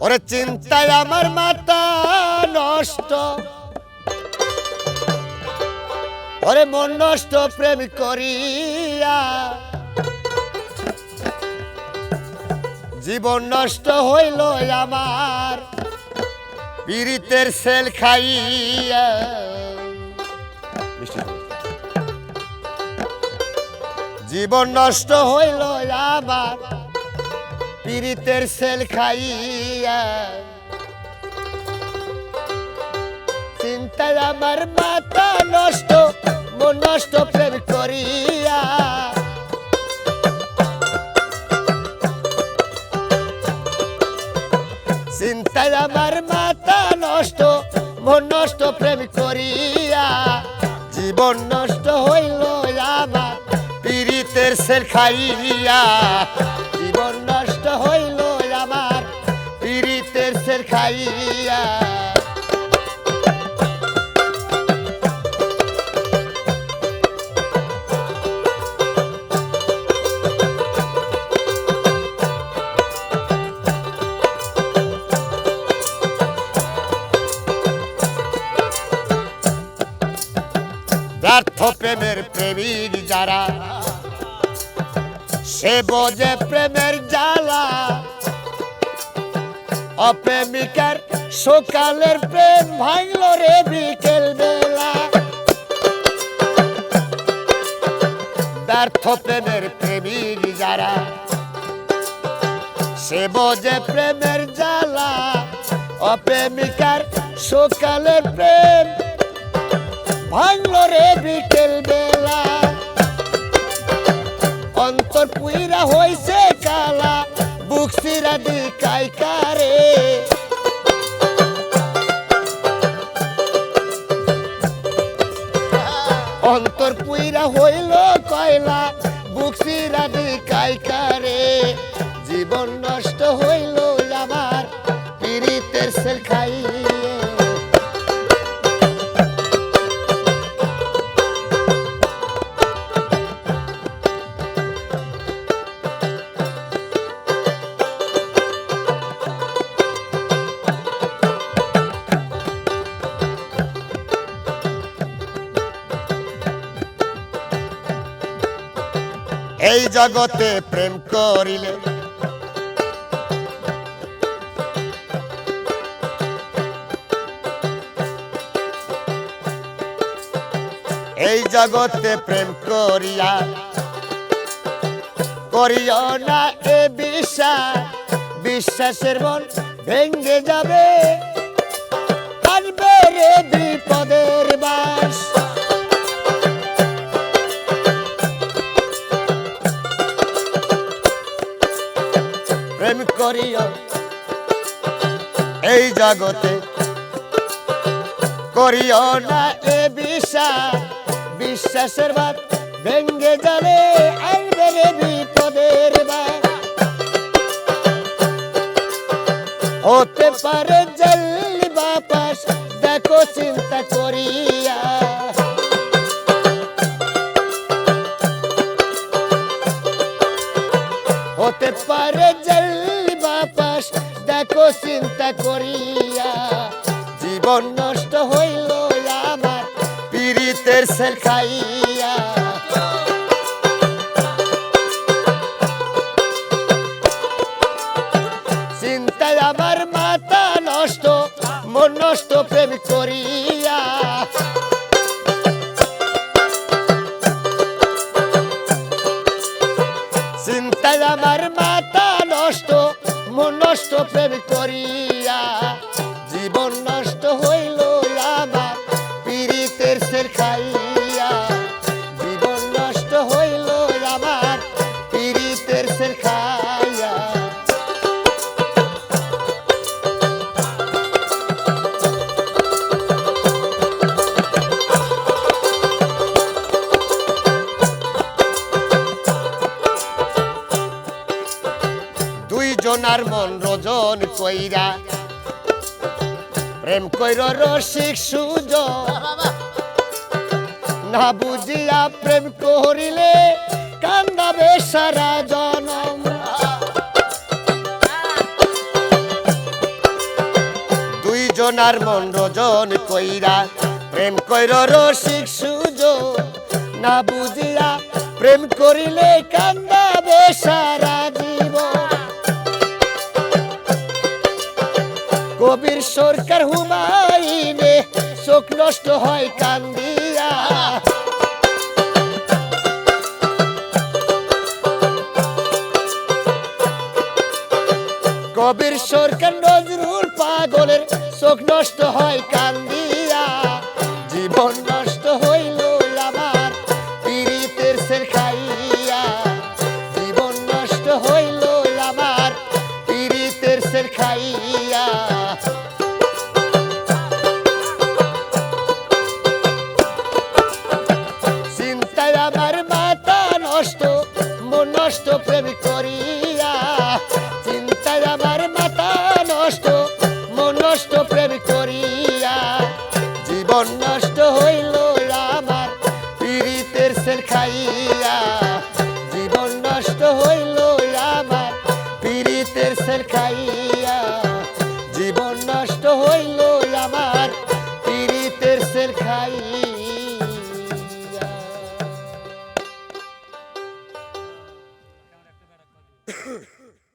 ওরে চিন্তায় আমার মাথা নষ্ট। ওরে মন নষ্ট, প্রেম করিয়া। জীবন নষ্ট হইল আমার, পীড়িতের সেল খাইয়া। জীবন নষ্ট হইল আমার পীড়িতের সেল খাইয়া চিন্তায় আমার মাথা নষ্ট মন নষ্ট প্রেম করিয়া চিন্তায় আমার মাথা নষ্ট মন নষ্ট প্রেম করিয়া জীবন নষ্ট হইল আমার পীড়িতের সেল খাইয়া খাইয়া ব্যর্থ প্রেমের প্রেমীর যারা সে বোঝে প্রেমের জ্বালা। অপ্রেমিকার সকালের প্রেম ভাঙল রে বিকেল বেলা। ব্যর্থ প্রেমের প্রেমীর যারা, সে বোঝে প্রেমের জ্বালা। অপ্রেমিকার সকালের প্রেম ভাঙলো রে বিকেল বেলা। অন্তর পুইরা হইছে কালা, বুক সিরা দি কাইকারে। জীবন নষ্ট হইল আমার পীড়িতের সেল খাইয়ে। এই জগতে প্রেম করিলে এই জগতে প্রেম করিয়া, করিও না এ বিশ্বাস। বিশ্বাসের মন ভেঙ্গে যাবে। আনবে রে বিপদের বাস। প্রেম করিও এই জগতে, করিও না এ বিশ্বাস। বিশ্বাসের বাদ ভেঙ্গে যাবে আনবে রে বিপদের বাদ। হতে পারে জল্লি বাপাস দেখো চিন্তা করিয়া। হতে পারে জল্দি বাপাস দেখো চিন্তা করিয়া। জীবন নষ্ট সেল খাইয়া। চিন্তায় আমার মাথা নষ্ট, মন নষ্ট প্রেম করিয়া। চিন্তায় আমার মাথা নষ্ট, মন নষ্ট প্রেম করিয়া। দুইজনার মন রোজন কইরা। প্রেম কইর রসিক সুজ না বুঝিয়া প্রেম করিলে কান্দাবে সারা জনম। সোনার মন রোজন কইরা প্রেম কইর রসিক সুযোগ না বুঝিয়া প্রেম করিলে কান্দাবে সারা কবির সরকার হুমাইনে চোখ নষ্ট হয় কান্দিয়া। কবির সরকার নজরুল পাগলের চোখ নষ্ট হয় কান্দিয়া। নষ্ট প্রেম করিয়া চিন্তায় আমার মাথা নষ্ট মন নষ্ট প্রেম করিয়া জীবন নষ্ট হইল